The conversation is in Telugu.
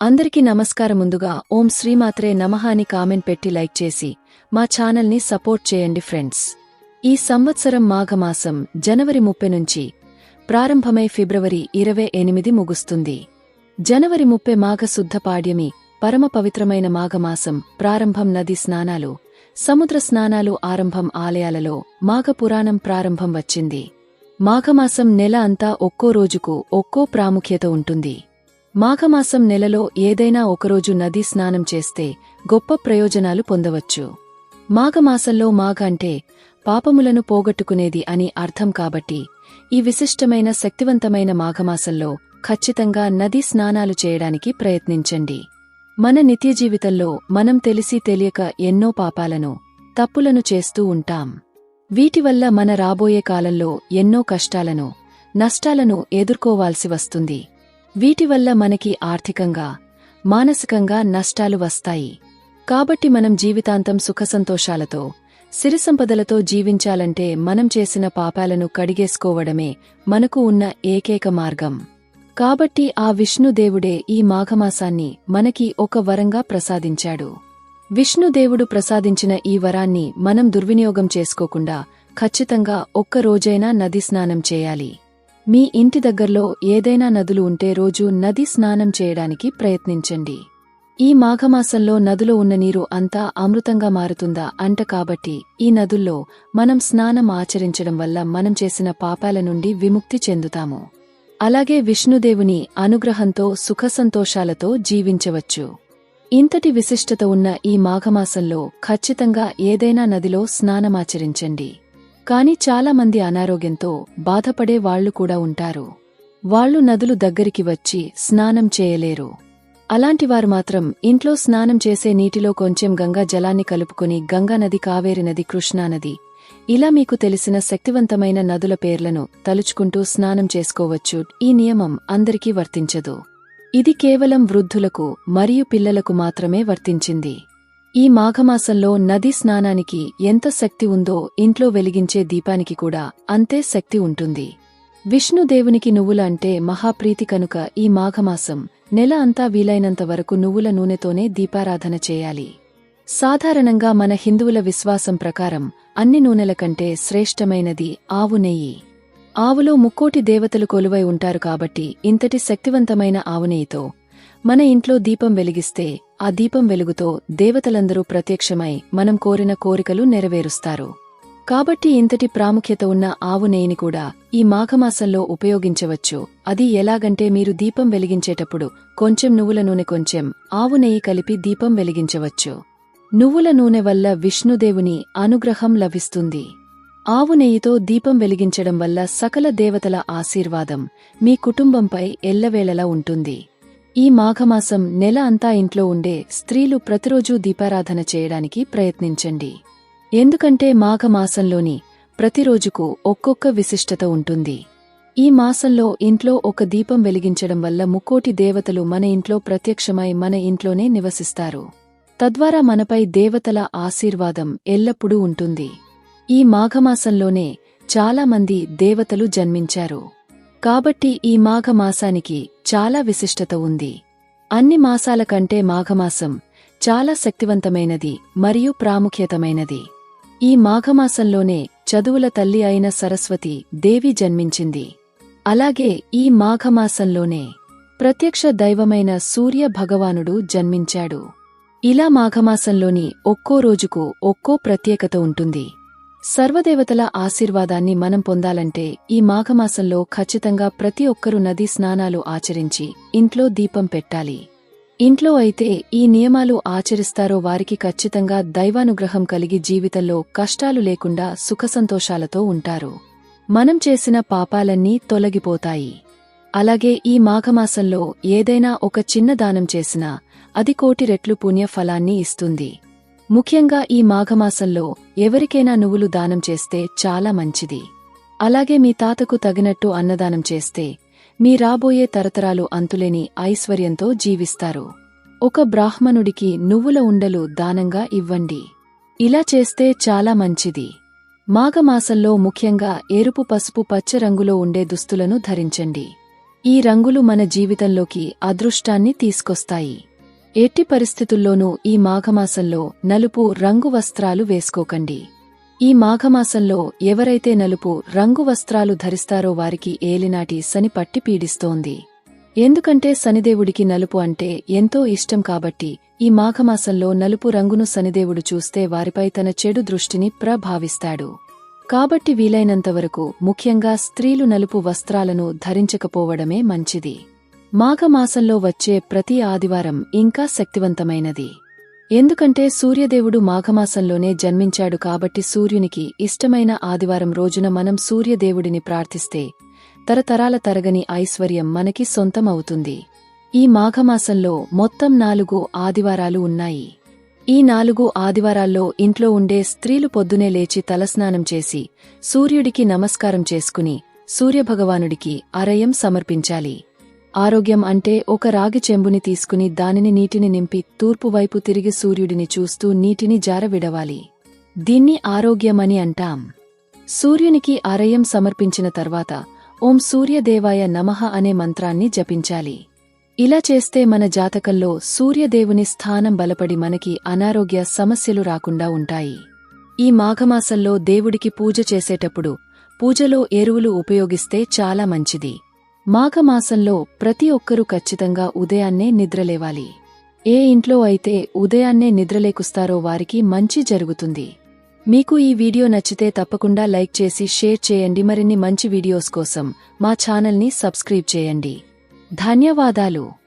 అందరికీ నమస్కారం ముందుగా ఓం శ్రీమాత్రే నమః అని కామెంట్ పెట్టి లైక్ చేసి మా ఛానల్ని సపోర్ట్ చేయండి ఫ్రెండ్స్. ఈ సంవత్సరం మాఘమాసం జనవరి ముప్పై నుంచి ప్రారంభమై ఫిబ్రవరి ఇరవై ఎనిమిది ముగుస్తుంది. జనవరి ముప్పై మాఘశుద్ధ పాడ్యమి పరమ పవిత్రమైన మాఘమాసం ప్రారంభం నది స్నానాలు సముద్ర స్నానాలు ఆరంభం ఆలయాలలో మాఘపురాణం ప్రారంభం వచ్చింది. మాఘమాసం నెల అంతా ఒక్కో రోజుకు ఒక్కో ప్రాముఖ్యత ఉంటుంది. మాఘమాసం నెలలో ఏదైనా ఒకరోజు నదీ స్నానం చేస్తే గొప్ప ప్రయోజనాలు పొందవచ్చు. మాఘమాసంలో మాఘ అంటే పాపములను పోగొట్టుకునేది అని అర్థం కాబట్టి ఈ విశిష్టమైన శక్తివంతమైన మాఘమాసంలో ఖచ్చితంగా నదీ స్నానాలు చేయడానికి ప్రయత్నించండి. మన నిత్య జీవితంలో మనం తెలిసి తెలియక ఎన్నో పాపాలను తప్పులను చేస్తూ ఉంటాం. వీటివల్ల మన రాబోయే కాలంలో ఎన్నో కష్టాలను నష్టాలను ఎదుర్కోవాల్సి వస్తుంది. వీటి వల్ల మనకి ఆర్థికంగా మానసికంగా నష్టాలు వస్తాయి. కాబట్టి మనం జీవితాంతం సుఖసంతోషాలతో సిరిసంపదలతో జీవించాలంటే మనం చేసిన పాపాలను కడిగేసుకోవడమే మనకు ఉన్న ఏకైక మార్గం. కాబట్టి ఆ విష్ణుదేవుడే ఈ మాఘమాసాన్ని మనకి ఒక వరంగా ప్రసాదించాడు. విష్ణుదేవుడు ప్రసాదించిన ఈ వరాన్ని మనం దుర్వినియోగం చేసుకోకుండా ఖచ్చితంగా ఒక్క రోజైనా నది స్నానం చేయాలి. మీ ఇంటి దగ్గర్లో ఏదైనా నదులు ఉంటే రోజు నది స్నానం చేయడానికి ప్రయత్నించండి. ఈ మాఘమాసంలో నదులో ఉన్న నీరు అంతా అమృతంగా మారుతుందా? అంట కాబట్టి ఈ నదుల్లో మనం స్నానం ఆచరించడం వల్ల మనం చేసిన పాపాల నుండి విముక్తి చెందుతాము. అలాగే విష్ణుదేవుని అనుగ్రహంతో సుఖసంతోషాలతో జీవించవచ్చు. ఇంతటి విశిష్టత ఉన్న ఈ మాఘమాసంలో ఖచ్చితంగా ఏదైనా నదిలో స్నానమాచరించండి కాని చాలా మంది అనారోగ్యంతో బాధపడే వాళ్ళు కూడా ఉంటారు. వాళ్ళు నదులు దగ్గరికి వచ్చి స్నానం చేయలేరు. అలాంటివారు మాత్రం ఇంట్లో స్నానం చేసే నీటిలో కొంచెం గంగా జలాన్ని కలుపుకుని గంగానది కావేరినది కావేరి నది కృష్ణానది ఇలా మీకు తెలిసిన శక్తివంతమైన నదుల పేర్లను తలుచుకుంటూ స్నానం చేసుకోవచ్చు. ఈ నియమం అందరికీ వర్తించదు. ఇది కేవలం వృద్ధులకు మరియు పిల్లలకు మాత్రమే వర్తించింది. ఈ మాఘమాసంలో నదీ స్నానానికి ఎంత శక్తి ఉందో ఇంట్లో వెలిగించే దీపానికి కూడా అంతే శక్తి ఉంటుంది. విష్ణుదేవునికి నువ్వుల అంటే మహాప్రీతి కనుక ఈ మాఘమాసం నెల అంతా వీలైనంత వరకు నువ్వుల నూనెతోనే దీపారాధన చేయాలి. సాధారణంగా మన హిందువుల విశ్వాసం ప్రకారం అన్ని నూనెల కంటే శ్రేష్టమైనది ఆవు నెయ్యి. ఆవులో ముక్కోటి దేవతలు కొలువై ఉంటారు కాబట్టి ఇంతటి శక్తివంతమైన ఆవు నెయ్యితో మన ఇంట్లో దీపం వెలిగిస్తే ఆ దీపం వెలుగుతో దేవతలందరూ ప్రత్యక్షమై మనం కోరిన కోరికలు నెరవేరుస్తారు. కాబట్టి ఇంతటి ప్రాముఖ్యత ఉన్న ఆవు నెయ్యిని కూడా ఈ మాఘమాసంలో ఉపయోగించవచ్చు. అది ఎలాగంటే మీరు దీపం వెలిగించేటప్పుడు కొంచెం నువ్వుల నూనె కొంచెం ఆవు నెయ్యి కలిపి దీపం వెలిగించవచ్చు. నువ్వుల నూనె వల్ల విష్ణుదేవుని అనుగ్రహం లభిస్తుంది. ఆవు నెయ్యితో దీపం వెలిగించడం వల్ల సకల దేవతల ఆశీర్వాదం మీ కుటుంబంపై ఎల్లవేళలా ఉంటుంది. ఈ మాఘమాసం నెల అంతా ఇంట్లో ఉండే స్త్రీలు ప్రతిరోజూ దీపారాధన చేయడానికి ప్రయత్నించండి. ఎందుకంటే మాఘమాసంలోని ప్రతిరోజుకు ఒక్కొక్క విశిష్టత ఉంటుంది. ఈ మాసంలో ఇంట్లో ఒక దీపం వెలిగించడం వల్ల ముక్కోటి దేవతలు మన ఇంట్లో ప్రత్యక్షమై మన ఇంట్లోనే నివసిస్తారు. తద్వారా మనపై దేవతల ఆశీర్వాదం ఎల్లప్పుడూ ఉంటుంది. ఈ మాఘమాసంలోనే చాలామంది దేవతలు జన్మించారు. కాబట్టి ఈ మాఘమాసానికి చాలా విశిష్టత ఉంది. అన్ని మాసాల కంటే మాఘమాసం చాలా శక్తివంతమైనది మరియు ప్రాముఖ్యతమైనది. ఈ మాఘమాసంలోనే చదువుల తల్లి అయిన సరస్వతి దేవి జన్మించింది. అలాగే ఈ మాఘమాసంలోనే ప్రత్యక్ష దైవమైన సూర్య భగవానుడు జన్మించాడు. ఇలా మాఘమాసంలోని ఒక్కో రోజుకు ఒక్కో ప్రత్యేకత ఉంటుంది. సర్వదేవతల ఆశీర్వాదాన్ని మనం పొందాలంటే ఈ మాఘమాసంలో ఖచ్చితంగా ప్రతి ఒక్కరూ నదీ స్నానాలు ఆచరించి ఇంట్లో దీపం పెట్టాలి. ఇంట్లో అయితే ఈ నియమాలు ఆచరిస్తారో వారికి ఖచ్చితంగా దైవానుగ్రహం కలిగి జీవితంలో కష్టాలు లేకుండా సుఖసంతోషాలతో ఉంటారు. మనం చేసిన పాపాలన్నీ తొలగిపోతాయి. అలాగే ఈ మాఘమాసంలో ఏదైనా ఒక చిన్న దానం చేసినా అది కోటి రెట్లు పుణ్య ఫలాన్ని ఇస్తుంది. ముఖ్యంగా ఈ మాఘమాసంలో ఎవరికైనా నువ్వులు దానం చేస్తే చాలా మంచిది. అలాగే మీ తాతకు తగినట్టు అన్నదానం చేస్తే మీ రాబోయే తరతరాలు అంతులేని ఐశ్వర్యంతో జీవిస్తారు. ఒక బ్రాహ్మణుడికి నువ్వుల ఉండలు దానంగా ఇవ్వండి. ఇలా చేస్తే చాలా మంచిది. మాఘమాసంలో ముఖ్యంగా ఎరుపు పసుపు పచ్చ రంగులో ఉండే దుస్తులను ధరించండి. ఈ రంగులు మన జీవితంలోకి అదృష్టాన్ని తీసుకొస్తాయి. ఎట్టి పరిస్థితుల్లోనూ ఈ మాఘమాసంలో నలుపు రంగు వస్త్రాలు వేసుకోకండి. ఈ మాఘమాసంలో ఎవరైతే నలుపు రంగు వస్త్రాలు ధరిస్తారో వారికి ఏలినాటి శని పట్టి పీడిస్తోంది. ఎందుకంటే శనిదేవుడికి నలుపు అంటే ఎంతో ఇష్టం కాబట్టి ఈ మాఘమాసంలో నలుపు రంగును శనిదేవుడు చూస్తే వారిపై తన చెడు దృష్టిని ప్రభావిస్తాడు. కాబట్టి వీలైనంతవరకు ముఖ్యంగా స్త్రీలు నలుపు వస్త్రాలను ధరించకపోవడమే మంచిది. మాఘమాసంలో వచ్చే ప్రతి ఆదివారం ఇంకా శక్తివంతమైనది. ఎందుకంటే సూర్యదేవుడు మాఘమాసంలోనే జన్మించాడు కాబట్టి సూర్యునికి ఇష్టమైన ఆదివారం రోజున మనం సూర్యదేవుడిని ప్రార్థిస్తే తరతరాల తరగని ఐశ్వర్యం మనకి సొంతం అవుతుంది ఈ మాఘమాసంలో మొత్తం నాలుగు ఆదివారాలు ఉన్నాయి. ఈ నాలుగు ఆదివారాల్లో ఇంట్లో ఉండే స్త్రీలు పొద్దునే లేచి తలస్నానం చేసి సూర్యుడికి నమస్కారం చేసుకుని సూర్యభగవానుడికి అరయం సమర్పించాలి. ఆరోగ్యం అంటే ఒక రాగి చెంబుని తీసుకుని దానిని నీటిని నింపి తూర్పువైపు తిరిగి సూర్యుడిని చూస్తూ నీటిని జారవిడవాలి. దీన్ని ఆరోగ్యమని అంటాం. సూర్యునికి ఆరయం సమర్పించిన తర్వాత ఓం సూర్యదేవాయ నమః అనే మంత్రాన్ని జపించాలి. ఇలా చేస్తే మన జాతకంలో సూర్యదేవుని స్థానం బలపడి మనకి అనారోగ్య సమస్యలు రాకుండా ఉంటాయి. ఈ మాఘమాసంలో దేవుడికి పూజ చేసేటప్పుడు పూజలో ఎరువులు ఉపయోగిస్తే చాలా మంచిది. మాఘమాసంలో ప్రతి ఒక్కరూ ఖచ్చితంగా ఉదయాన్నే నిద్రలేవాలి. ఏ ఇంట్లో అయితే ఉదయాన్నే నిద్రలేకుస్తారో వారికి మంచి జరుగుతుంది. మీకు ఈ వీడియో నచ్చితే తప్పకుండా లైక్ చేసి షేర్ చేయండి. మరిన్ని మంచి వీడియోస్ కోసం మా ఛానల్ని సబ్స్క్రైబ్ చేయండి. ధన్యవాదాలు.